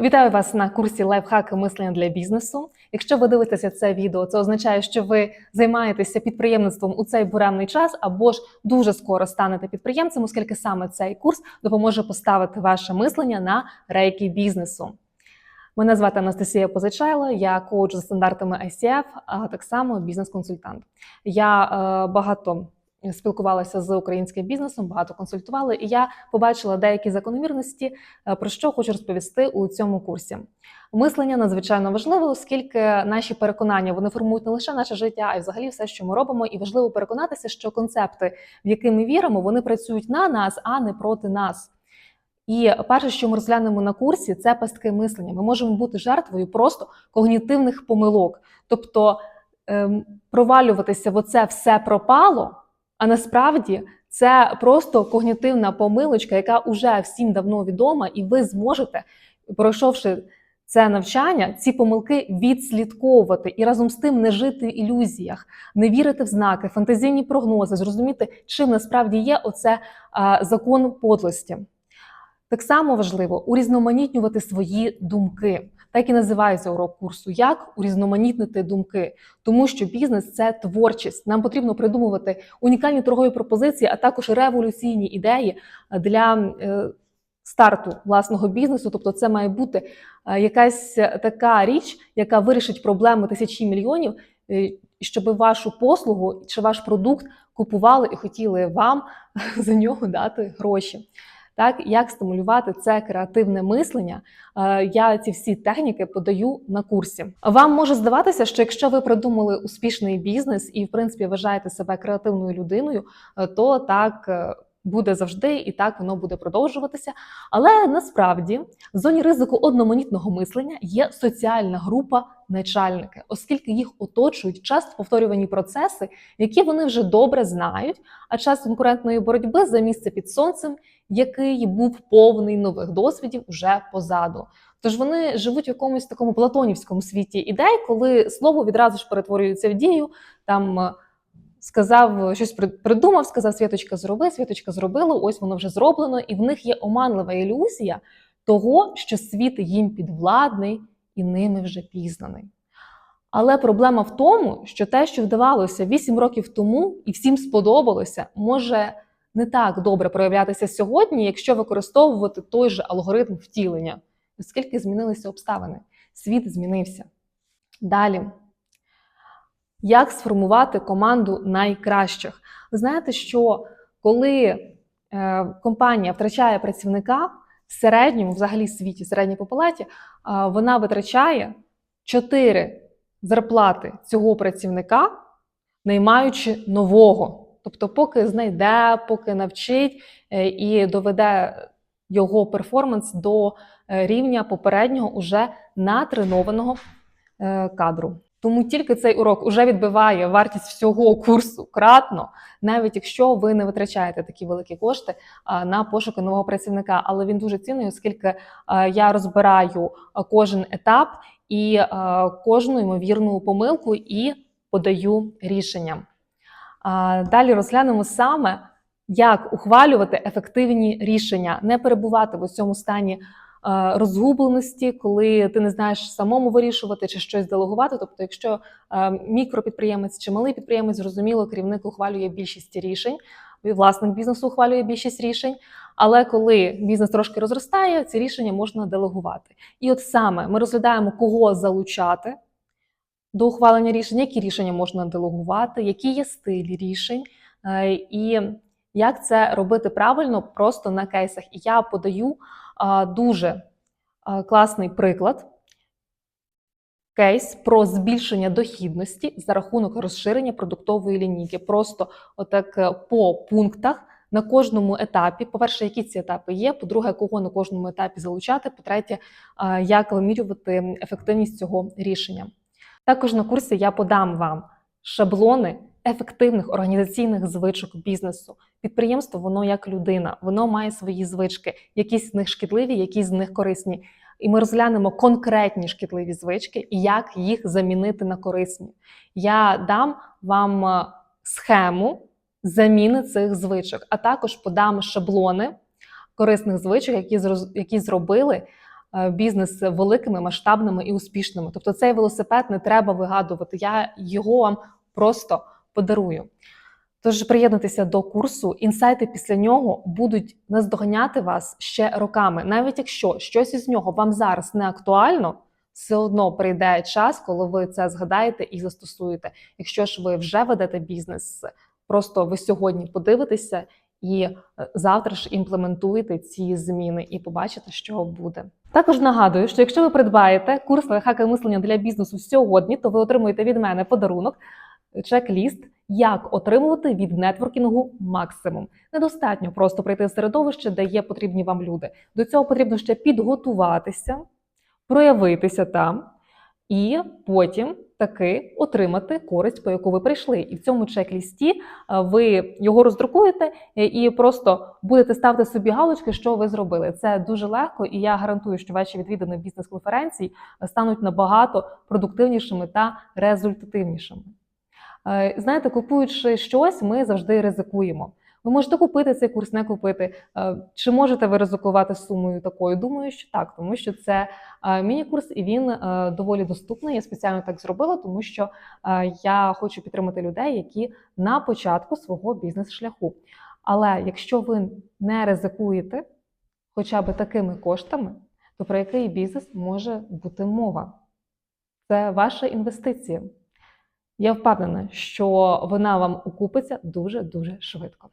Вітаю вас на курсі лайфхаки мислення для бізнесу. Якщо ви дивитеся це відео, це означає, що ви займаєтеся підприємництвом у цей буремний час, або ж дуже скоро станете підприємцем, оскільки саме цей курс допоможе поставити ваше мислення на рейки бізнесу. Мене звати Анастасія Позичайло, я коуч за стандартами ICF, а так само бізнес-консультант. Я е, багато спілкувалася з українським бізнесом, багато консультувала, і я побачила деякі закономірності, е, про що хочу розповісти у цьому курсі. Мислення надзвичайно важливе, оскільки наші переконання вони формують не лише наше життя, а й взагалі все, що ми робимо. І важливо переконатися, що концепти, в які ми віримо, вони працюють на нас, а не проти нас. І перше, що ми розглянемо на курсі, це пастки мислення. Ми можемо бути жертвою просто когнітивних помилок, тобто ем, провалюватися в оце все пропало. А насправді це просто когнітивна помилочка, яка вже всім давно відома, і ви зможете, пройшовши це навчання, ці помилки відслідковувати і разом з тим не жити в ілюзіях, не вірити в знаки, фантазійні прогнози, зрозуміти, чим насправді є оце закон подлості. Так само важливо урізноманітнювати свої думки. Так і називається урок курсу, як урізноманітнити думки, тому що бізнес це творчість. Нам потрібно придумувати унікальні торгові пропозиції, а також революційні ідеї для е, старту власного бізнесу. Тобто, це має бути е, якась така річ, яка вирішить проблеми тисячі мільйонів, е, щоб вашу послугу чи ваш продукт купували і хотіли вам за нього дати гроші. Так, як стимулювати це креативне мислення? Е, Я ці всі техніки подаю на курсі. Вам може здаватися, що якщо ви придумали успішний бізнес і, в принципі, вважаєте себе креативною людиною, е, то так е, буде завжди і так воно буде продовжуватися. Але насправді в зоні ризику одноманітного мислення є соціальна група начальники, оскільки їх оточують часто повторювані процеси, які вони вже добре знають, а час конкурентної боротьби за місце під сонцем який був повний нових досвідів уже позаду. Тож вони живуть в якомусь такому платонівському світі ідей, коли слово відразу ж перетворюється в дію. Там сказав щось придумав, сказав Світочка, зроби, Світочка зробила, ось воно вже зроблено, і в них є оманлива ілюзія того, що світ їм підвладний і ними вже пізнаний. Але проблема в тому, що те, що вдавалося 8 років тому, і всім сподобалося, може не так добре проявлятися сьогодні, якщо використовувати той же алгоритм втілення, оскільки змінилися обставини. Світ змінився. Далі. Як сформувати команду найкращих? Ви знаєте, що коли е, компанія втрачає працівника в середньому, взагалі світі, середній по палаті, е, вона витрачає 4 зарплати цього працівника, наймаючи нового. Тобто, поки знайде, поки навчить е, і доведе його перформанс до рівня попереднього уже натренованого кадру. Тому тільки цей урок вже відбиває вартість всього курсу кратно, навіть якщо ви не витрачаєте такі великі кошти на пошуки нового працівника. Але він дуже цінний, оскільки я розбираю кожен етап і кожну ймовірну помилку і подаю рішення. Далі розглянемо саме, як ухвалювати ефективні рішення, не перебувати в цьому стані розгубленості, коли ти не знаєш самому вирішувати чи щось делегувати. Тобто, якщо мікропідприємець чи малий підприємець, зрозуміло, керівник ухвалює більшість рішень, власник бізнесу ухвалює більшість рішень. Але коли бізнес трошки розростає, ці рішення можна делегувати. І от саме ми розглядаємо, кого залучати до ухвалення рішень, які рішення можна делегувати, які є стилі рішень, е, і як це робити правильно просто на кейсах. І я подаю дуже класний приклад. Кейс про збільшення дохідності за рахунок розширення продуктової лінійки. Просто отак е, по пунктах на кожному етапі. По-перше, які ці етапи є. По-друге, кого на кожному етапі залучати. По-третє, як вимірювати ефективність цього рішення. Також на курсі я подам вам шаблони ефективних організаційних звичок бізнесу. Підприємство, воно як людина, воно має свої звички, якісь з них шкідливі, якісь з них корисні. І ми розглянемо конкретні шкідливі звички і як їх замінити на корисні. Я дам вам е, схему заміни цих звичок, а також подам шаблони корисних звичок, які які зробили е, бізнес великими, масштабними і успішними. Тобто цей велосипед не треба вигадувати. Я його вам просто подарую. Тож приєднуйтеся до курсу, інсайти після нього будуть наздоганяти вас ще роками. Навіть якщо щось із нього вам зараз не актуально, все одно прийде час, коли ви це згадаєте і застосуєте. Якщо ж ви вже ведете бізнес, просто ви сьогодні подивитеся і е, завтра ж імплементуєте ці зміни і побачите, що буде. Також нагадую, що якщо ви придбаєте курс лайфхаки мислення для бізнесу сьогодні, то ви отримуєте від мене подарунок, чек-ліст, як отримувати від нетворкінгу максимум. Недостатньо просто прийти в середовище, де є потрібні вам люди. До цього потрібно ще підготуватися, проявитися там і потім таки отримати користь, по яку ви прийшли. І в цьому чек-лісті е, ви його роздрукуєте е, і просто будете ставити собі галочки, що ви зробили. Це дуже легко, і я гарантую, що ваші відвідини бізнес-конференцій стануть набагато продуктивнішими та результативнішими. Е, Знаєте, купуючи щось, ми завжди ризикуємо. Ви можете купити цей курс, не купити. Е, Чи можете ви ризикувати сумою такою? Думаю, що так, тому що це е, міні-курс, і він доволі доступний. Я спеціально так зробила, тому що я хочу підтримати людей, які на початку свого бізнес-шляху. Але якщо ви не ризикуєте хоча б такими коштами, то про який бізнес може бути мова? Це ваша інвестиція. Я впевнена, що вона вам окупиться дуже дуже швидко.